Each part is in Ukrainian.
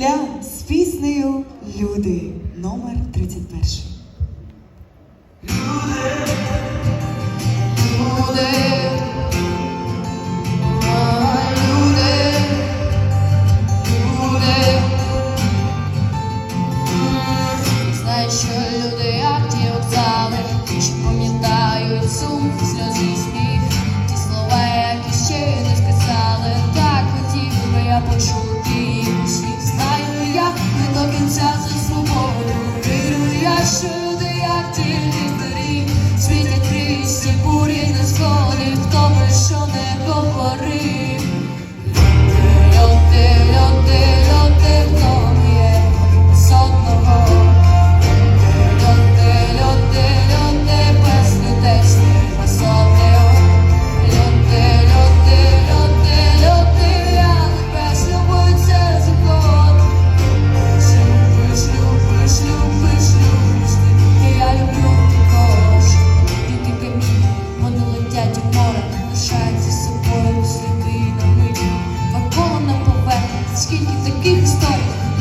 Я з піснею люди. Номер 31 tells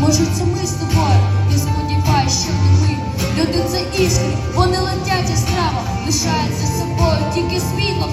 Може, це ми з тобою, я сподіваюся, що не ми. Люди це іскри, вони летять і страва, лишаються собою тільки світло.